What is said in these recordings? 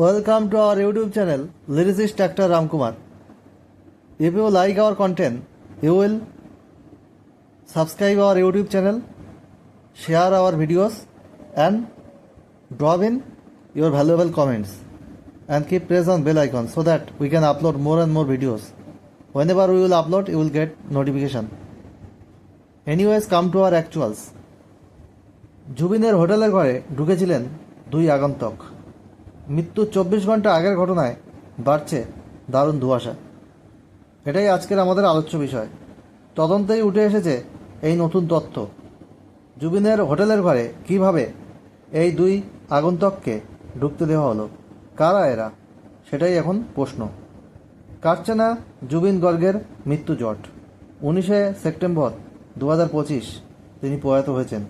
Welcome to our YouTube channel lyricist doctor Ramkumar if you like our content you will subscribe our YouTube channel share our videos and drop in your valuable comments and keep press on bell icon so that we can upload more and more videos whenever we will upload you will get notification anyways come to our actuals জুবিনের হোটেলের ঘরে ঢুকেছিলেন দুই আগন্তক। মৃত্যুর চব্বিশ ঘণ্টা আগের ঘটনায় বাড়ছে দারুণ ধোঁয়াশা এটাই আজকের আমাদের আলোচ্য বিষয়। তদন্তেই উঠে এসেছে এই নতুন তথ্য। জুবিনের হোটেলের ঘরে কীভাবে এই দুই আগন্তককে ঢুকতে দেওয়া হলো? কারা এরা? সেটাই এখন প্রশ্ন। কাটছে না জুবিন গর্গের মৃত্যু জট। উনিশে সেপ্টেম্বর দু পঁচিশ তিনি প্রয়াত হয়েছেন।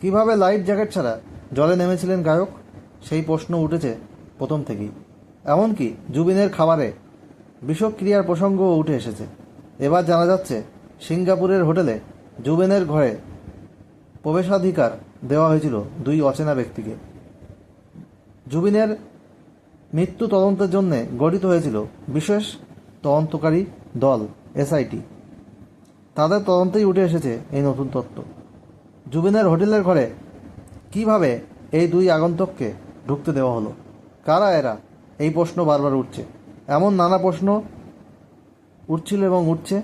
কীভাবে লাইট জ্যাকেট ছাড়া জলে নেমেছিলেন গায়ক? সেই প্রশ্ন উঠেছে প্রথম থেকেই। এমনকি জুবিনের খাবারে বিষক্রিয়ার প্রসঙ্গও উঠে এসেছে। এবার জানা যাচ্ছে, সিঙ্গাপুরের হোটেলে জুবিনের ঘরে প্রবেশাধিকার দেওয়া হয়েছিল দুই অচেনা ব্যক্তিকে। জুবিনের মৃত্যু তদন্তের জন্য গঠিত হয়েছিল বিশেষ তদন্তকারী দল, এসআইটি। তাদের তদন্তেই উঠে এসেছে এই নতুন তত্ত্ব। জুবিনের হোটেলের ঘরে কীভাবে এই দুই আগন্তককে ঢুকতে দেওয়া হলো? কারা এরা? এই প্রশ্ন বারবার উঠছে। এমন নানা প্রশ্ন উঠছিল এবং উঠছে।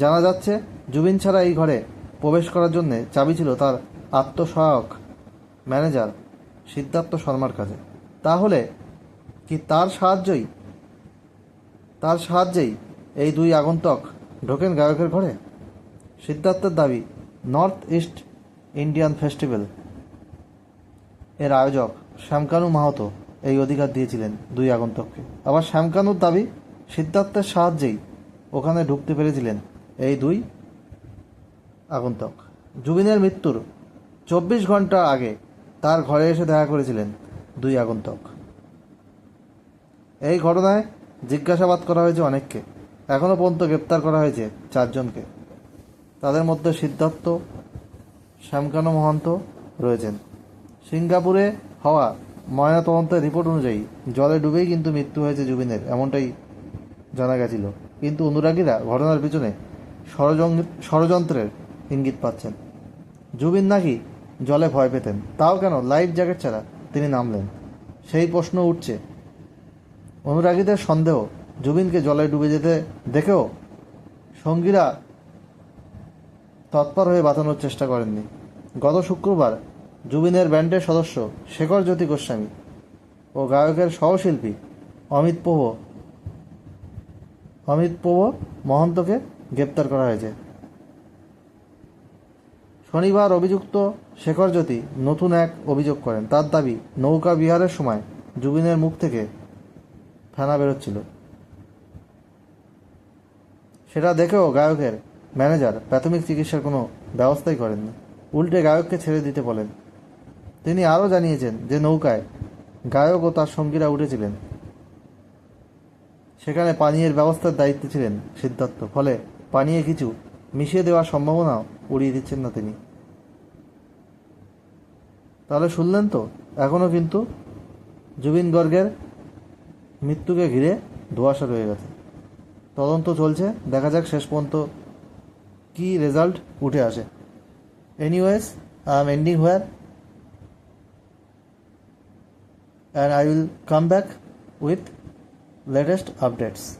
জানা যাচ্ছে, জুবিন ছাড়া এই ঘরে প্রবেশ করার জন্য চাবি ছিল তার আত্মসহায়ক ম্যানেজার সিদ্ধার্থ শর্মার কাছে। তাহলে কি তার সাহায্যই, তার সাহায্যেই এই দুই আগন্তক ঢোকেন গায়কের ঘরে? সিদ্ধার্থের দাবি, নর্থ ইস্ট ইন্ডিয়ান ফেস্টিভ্যাল এর আয়োজক শ্যামকানু মাহাতো এই অধিকার দিয়েছিলেন দুই আগন্তককে। আবার শ্যামকানুর দাবি, সিদ্ধার্থের সাহায্যেই ওখানে ঢুকতে পেরেছিলেন এই দুই আগন্তক। জুবিনের মৃত্যুর চব্বিশ ঘণ্টা আগে তার ঘরে এসে দেখা করেছিলেন দুই আগন্তক। এই ঘটনায় জিজ্ঞাসাবাদ করা হয়েছে অনেককে। এখনও পর্যন্ত গ্রেপ্তার করা হয়েছে চারজনকে। তাদের মধ্যে সিদ্ধার্থ, শ্যামকানু মহন্ত রয়েছেন। সিঙ্গাপুরে হওয়া ময়নাতদন্তের রিপোর্ট অনুযায়ী জলে ডুবেই কিন্তু মৃত্যু হয়েছে জুবিনের, এমনটাই জানা গেছিল। কিন্তু অনুরাগীরা ঘটনার পিছনে ষড়যং- ষড়যন্ত্রের ইঙ্গিত পাচ্ছেন। জুবিন নাকি জলে ভয় পেতেন, তাও কেন লাইফ জ্যাকেট ছাড়া তিনি নামলেন? সেই প্রশ্ন উঠছে। অনুরাগীদের সন্দেহ, জুবিনকে জলে ডুবে যেতে দেখেও সঙ্গীরা তৎপর হয়ে বাঁচানোর চেষ্টা করেননি। গত শুক্রবার জুবিনের ব্যান্ডের সদস্য শেখর জ্যোতি গোস্বামী ও গায়কের সহশিল্পী অমিত পোহ। অমিত পোহ মহন্তকে গ্রেপ্তার করা হয়েছে। শনিবার অভিযুক্ত শেখর জ্যোতি নতুন এক অভিযোগ করেন। তার দাবি, নৌকা বিহারের সময় জুবিনের মুখ থেকে ফেনা বেরোচ্ছিল। সেটা দেখেও গায়কের ম্যানেজার প্রাথমিক চিকিৎসার কোনো ব্যবস্থাই করেননি। উল্টে গায়ককে ছেড়ে দিতে বলেন। তিনি আরও জানিয়েছেন যে নৌকায় গায়ক ও তার সঙ্গীরা উঠেছিলেন। সেখানে পানীয়ের ব্যবস্থার দায়িত্বে ছিলেন সিদ্ধার্থ, ফলে পানীয় কিছু মিশিয়ে দেওয়ার সম্ভাবনাও উড়িয়ে দিচ্ছেন না তিনি। তাহলে শুনলেন তো এখনও কিন্তু জুবিন গর্গের মৃত্যুকে ঘিরে ধোঁয়াশা রয়ে গেছে। তদন্ত চলছে, দেখা যাক শেষ পর্যন্ত কী রেজাল্ট উঠে আসে। Anyways, I am ending where. And I will come back with latest updates.